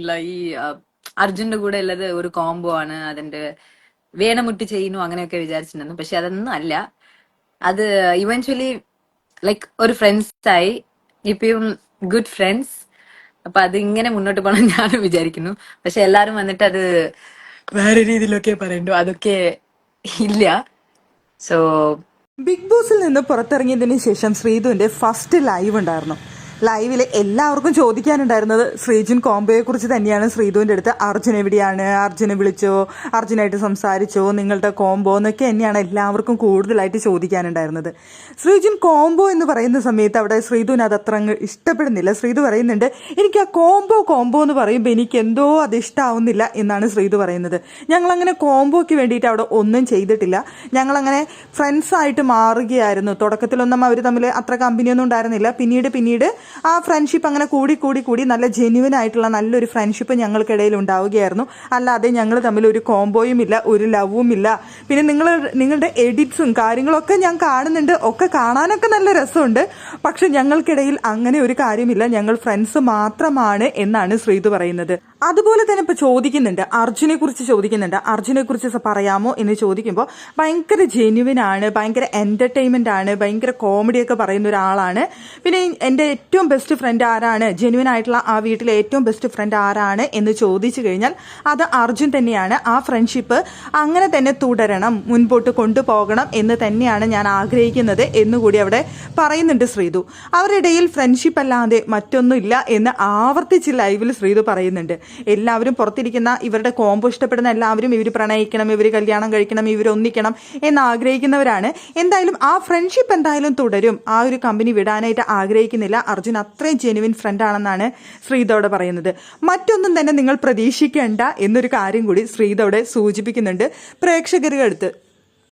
ഇല്ല ഈ അർജുന്റെ കൂടെ ഉള്ളത് ഒരു കോംബോ ആണ്. അതിന്റെ വേണമുട്ടി ചെയ്യുന്നു അങ്ങനെയൊക്കെ വിചാരിച്ചിട്ടുണ്ടായിരുന്നു. പക്ഷെ അതൊന്നും അല്ല. അത് ഇവൻച്വലി ലൈക്ക് ഒരു ഫ്രണ്ട്സ് ആയി. ഇപ്പം ഗുഡ് ഫ്രണ്ട്സ് അപ്പൊ അത് ഇങ്ങനെ മുന്നോട്ട് പോകണം ഞാൻ വിചാരിക്കുന്നു. പക്ഷെ എല്ലാരും വന്നിട്ട് അത് വേറെ രീതിയിലൊക്കെ പറയണ്ടു. അതൊക്കെ ഇല്ല. സോ ബിഗ് ബോസിൽ നിന്ന് പുറത്തിറങ്ങിയതിന് ശേഷം ശ്രീധുവിന്റെ ഫസ്റ്റ് ലൈവ് ഉണ്ടായിരുന്നു. ലൈവിൽ എല്ലാവർക്കും ചോദിക്കാനുണ്ടായിരുന്നത് ശ്രീജുൻ കോംബോയെ കുറിച്ച് തന്നെയാണ്. ശ്രീധുവിന്റെ അടുത്ത് അർജുൻ എവിടെയാണ്? അർജുനെ വിളിച്ചോ? അർജുനായിട്ട് സംസാരിച്ചോ? നിങ്ങളുടെ കോംബോ എന്നൊക്കെ തന്നെയാണ് എല്ലാവർക്കും കൂടുതലായിട്ട് ചോദിക്കാനുണ്ടായിരുന്നത്. ശ്രീജുൻ കോംബോ എന്ന് പറയുന്ന സമയത്ത് അവിടെ ശ്രീധുവിന് അത് അത്ര അങ്ങ് ഇഷ്ടപ്പെടുന്നില്ല. ശ്രീധു പറയുന്നുണ്ട് എനിക്ക് ആ കോംബോ കോംബോ എന്ന് പറയുമ്പോൾ എനിക്ക് എന്തോ അത് ഇഷ്ടമാവുന്നില്ല എന്നാണ് ശ്രീധു പറയുന്നത്. ഞങ്ങളങ്ങനെ കോംബോയ്ക്ക് വേണ്ടിയിട്ട് അവിടെ ഒന്നും ചെയ്തിട്ടില്ല. ഞങ്ങളങ്ങനെ ഫ്രണ്ട്സ് ആയിട്ട് മാറുകയായിരുന്നു. തുടക്കത്തിലൊന്നും അവർ തമ്മിൽ അത്ര കമ്പനിയൊന്നും ഉണ്ടായിരുന്നില്ല. പിന്നീട് പിന്നീട് ആ ഫ്രണ്ട്ഷിപ്പ് അങ്ങനെ കൂടി കൂടി കൂടി നല്ല ജെന്യുവൻ ആയിട്ടുള്ള നല്ലൊരു ഫ്രണ്ട്ഷിപ്പ് ഞങ്ങൾക്കിടയിൽ ഉണ്ടാവുകയായിരുന്നു. അല്ലാതെ ഞങ്ങൾ തമ്മിൽ ഒരു കോംബോയും ഇല്ല ഒരു ലവും ഇല്ല. പിന്നെ നിങ്ങൾ നിങ്ങളുടെ എഡിറ്റ്സും കാര്യങ്ങളൊക്കെ ഞാൻ കാണുന്നുണ്ട്. ഒക്കെ കാണാനൊക്കെ നല്ല രസമുണ്ട്. പക്ഷെ ഞങ്ങൾക്കിടയിൽ അങ്ങനെ ഒരു കാര്യമില്ല. ഞങ്ങൾ ഫ്രണ്ട്സ് മാത്രമാണ് എന്നാണ് ശ്രീതു പറയുന്നത്. അതുപോലെ തന്നെ ഇപ്പൊ ചോദിക്കുന്നുണ്ട്. അർജുനെ കുറിച്ച് ചോദിക്കുന്നുണ്ട്. അർജുനെ കുറിച്ച് പറയാമോ എന്ന് ചോദിക്കുമ്പോൾ ഭയങ്കര ജെന്യുവൻ ആണ് ഭയങ്കര എന്റർടൈൻമെന്റ് ആണ് ഭയങ്കര കോമഡിയൊക്കെ പറയുന്ന ഒരാളാണ്. പിന്നെ എന്റെ ഏറ്റവും ബെസ്റ്റ് ഫ്രണ്ട് ആരാണ്? ജെനുവിൻ ആയിട്ടുള്ള ആ വീട്ടിലെ ഏറ്റവും ബെസ്റ്റ് ഫ്രണ്ട് ആരാണ് എന്ന് ചോദിച്ചു കഴിഞ്ഞാൽ അത് അർജുൻ തന്നെയാണ്. ആ ഫ്രണ്ട്ഷിപ്പ് അങ്ങനെ തന്നെ തുടരണം മുൻപോട്ട് കൊണ്ടുപോകണം എന്ന് തന്നെയാണ് ഞാൻ ആഗ്രഹിക്കുന്നത് എന്നുകൂടി അവിടെ പറയുന്നുണ്ട് ശ്രീതു. അവരുടെ ഫ്രണ്ട്ഷിപ്പ് അല്ലാതെ മറ്റൊന്നുമില്ല എന്ന് ആവർത്തിച്ച് ലൈവിൽ ശ്രീതു പറയുന്നുണ്ട്. എല്ലാവരും പുറത്തിരിക്കുന്ന ഇവരുടെ കോംബോ ഇഷ്ടപ്പെടുന്ന എല്ലാവരും ഇവർ പ്രണയിക്കണം ഇവർ കല്യാണം കഴിക്കണം ഇവർ ഒന്നിക്കണം എന്ന് ആഗ്രഹിക്കുന്നവരാണ്. എന്തായാലും ആ ഫ്രണ്ട്ഷിപ്പ് എന്തായാലും തുടരും. ആ ഒരു കമ്പനി വിടാനായിട്ട് ആഗ്രഹിക്കുന്നില്ല അർജുൻ അത്രയും ജെനുവിൻ ഫ്രണ്ട് ആണെന്നാണ് ശ്രീതോടെ പറയുന്നത്. മറ്റൊന്നും തന്നെ നിങ്ങൾ പ്രതീക്ഷിക്കേണ്ട എന്നൊരു കാര്യം കൂടി ശ്രീതോടെ സൂചിപ്പിക്കുന്നുണ്ട് പ്രേക്ഷകരുടെ അടുത്ത്.